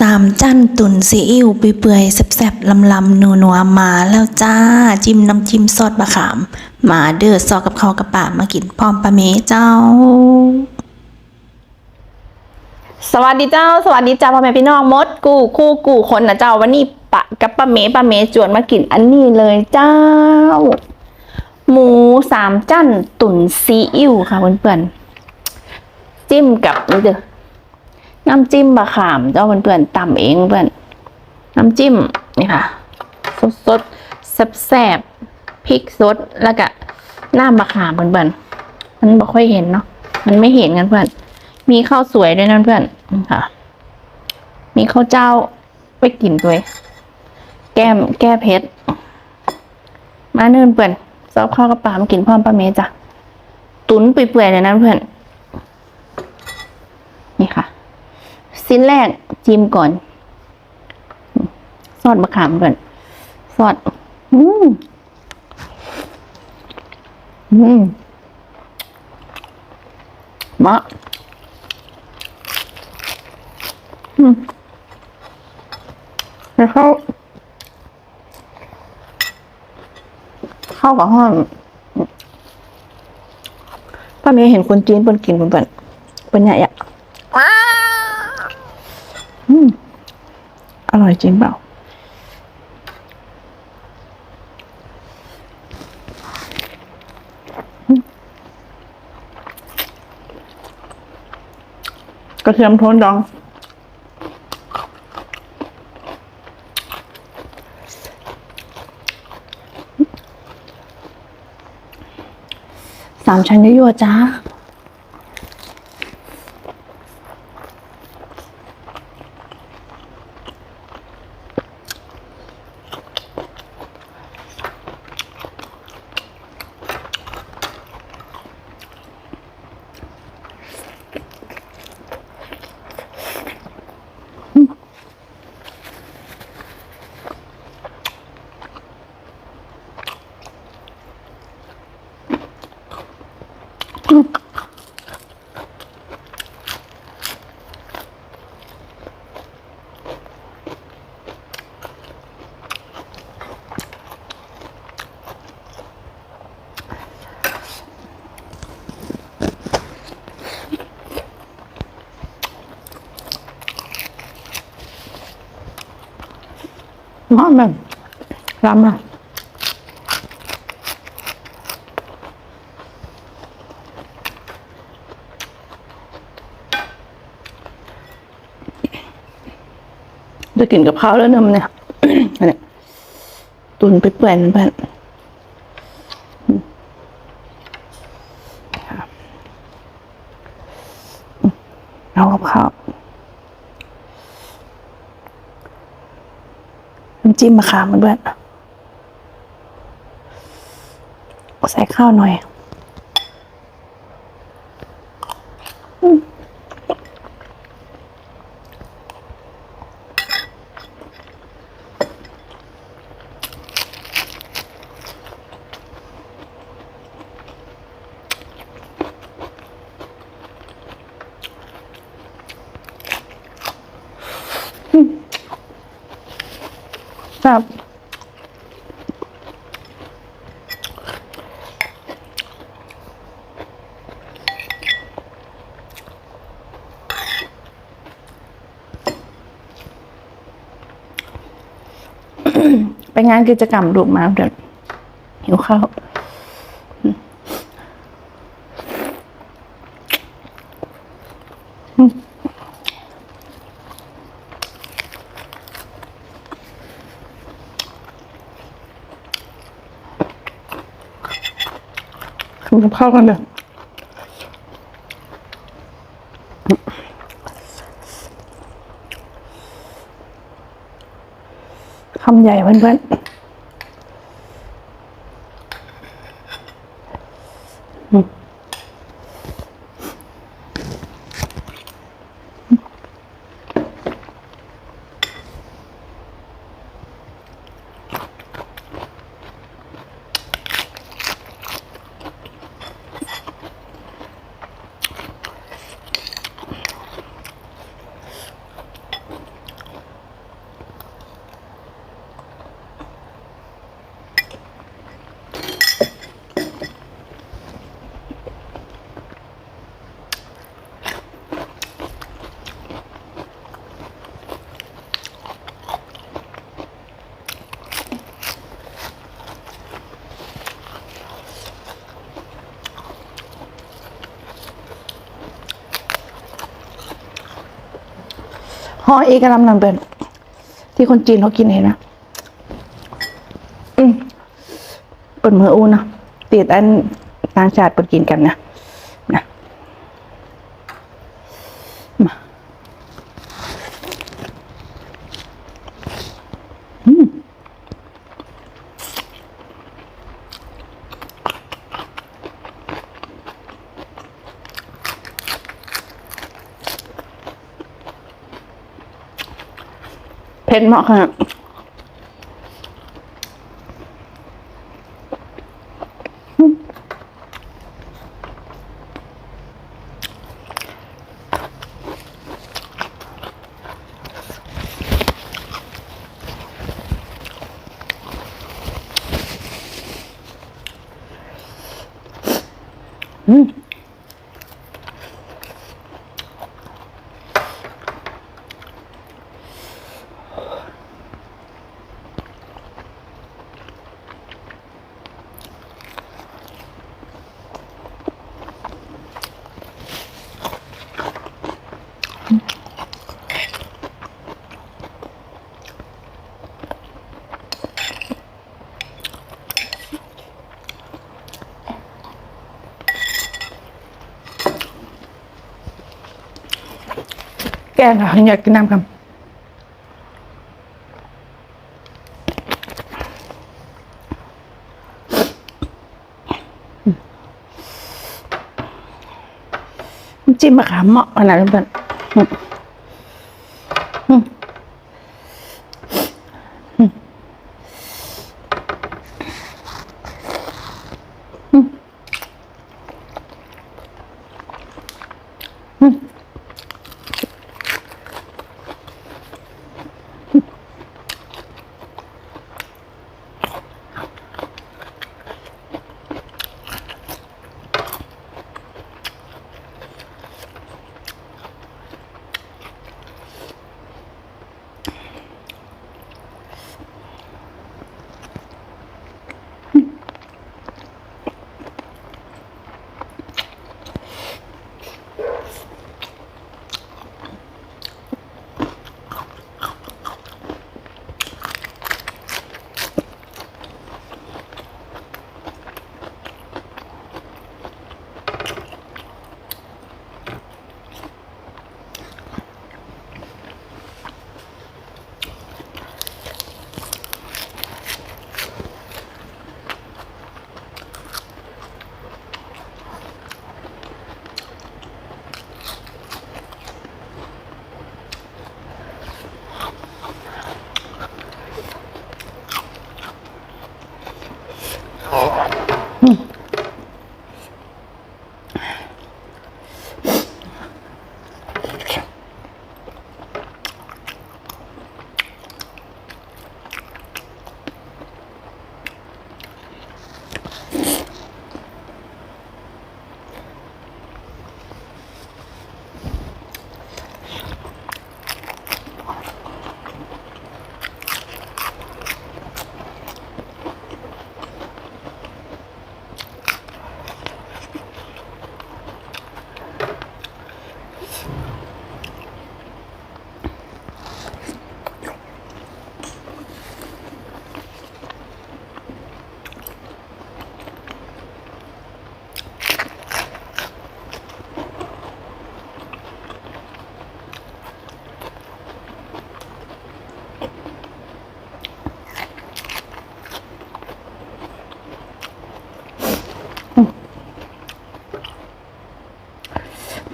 สามจันตุนซีอิ๊วเปื่อยๆแซ่บๆลำๆนัวๆมาแล้วจ้า จิ้มน้ำจิ้มซอสบะขาม มาเด้อซอกกับข้าวกับป่ามากินพร้อมปะเมเจ้า สวัสดีเจ้า สวัสดีเจ้าพ่อแม่พี่น้องมดกูคู่กูคนนะเจ้าวันนี้ปะกับป้าเมป้าเมจวนมากินอันนี้เลยเจ้า หมูสามจันตุนซีอิ๊วค่ะเพื่อนๆจิ้มกับนี่เด้อ น้ำจิ้มบะขามเจ้าเพื่อนๆตำเองเพื่อนน้ำจิ้มนี่ค่ะสดสดๆแซ่บๆพริกสดแล้วก็น้ำบะขามเพื่อนๆมันบ่ค่อยเห็นเนาะมันไม่เห็นกันเพื่อน มีข้าวสวยด้วยนะเพื่อนค่ะ มีข้าวเจ้าไปกินด้วย แก้มแก้เผ็ดมาเนิ่นเพื่อนซอบข้าวกับปลามากินพร้อมป้าเมจ้ะ ตุ๋นเปื่อยๆเลยนะเพื่อนค่ะ สิ้นแรกจิ้มก่อน ซอสมะขามเพื่อน ซอสอืมอืมมะแล้วเข้าเข้ากับห้องป้าเมย์เห็นคนจีนเปิ้นกินเปิ้นเปิ้นเปิ้นใหญ่อะ อืมอร่อยจริงเปล่า กระเทียมโทนดอง สามชั้นยั่วๆจ้า มาแบบรำอะจะกินกับข้าวแล้วเนมเนี่ยอันนี้ตุนไปเปื่อยๆเพื่อนอืมค่ะอืมเอากับข้าว น้ำ จิ้มมะขามเพื่อนๆใส่ข้าวหน่อยอืม ครับไปงานกิจกรรมลูกมาเดี๋ยวหิวข้าวอืมอืมทำ กับข้าวกันเลยคำใหญ่เพื่อนๆ ห่อเอกลำนันเป็น ที่คนจีนเขากินเห็นไหมอืมเปิดมืออูนะติดอันต่างชาติเปิดกินกันนะ เผ็ดมากค่ะ แกงค่ะอยากกินน้ำครับน้ำจิ้มมะขามเหมาะขนาดนี้เป็น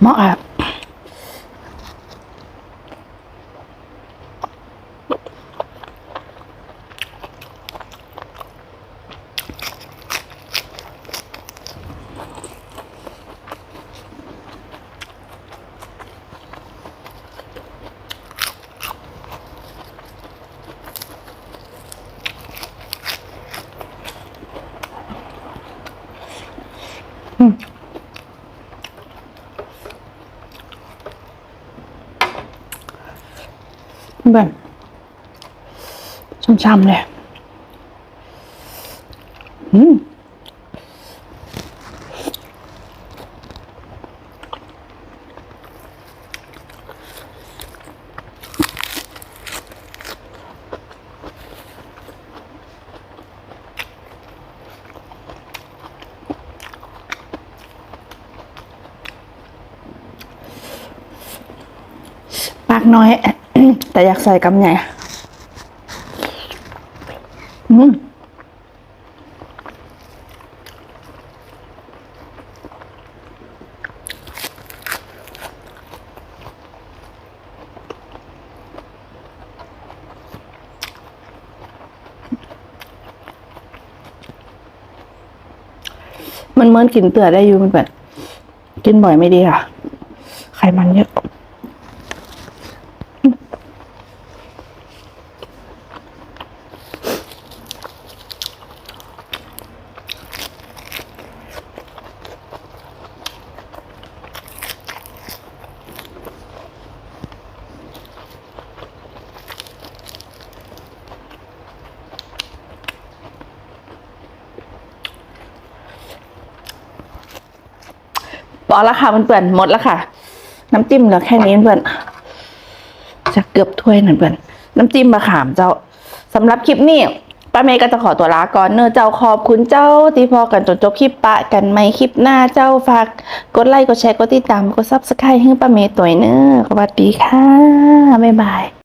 เหม เพื่อนช้ำๆเลยอืมปากน้อย แต่อยากใส่กำใหญ่อืมมันเหมือนกินเตือได้อยู่มันแบบ กินบ่อยไม่ดีค่ะ ไขมันเยอะ บอล้วค่ะเพื่อนๆหมดแล้วค่ะ น้ำจิ้มเหลือแค่นี้เพื่อนจะเกือบถ้วยหนึ่งเพื่อนน้ำจิ้มมะขามเจ้าสำหรับคลิปนี้ป้าเมย์ก็จะขอตัวลาก่อนเนอเจ้าขอบคุณเจ้าที่พอกันจนจบคลิปปะกันไหมคลิปหน้าเจ้าฝากกดไลค์กดแชร์กดติดตามกดซับสไครต์ให้ป้าเมย์ตัวเนอสวัสดีค่ะบ๊ายบาย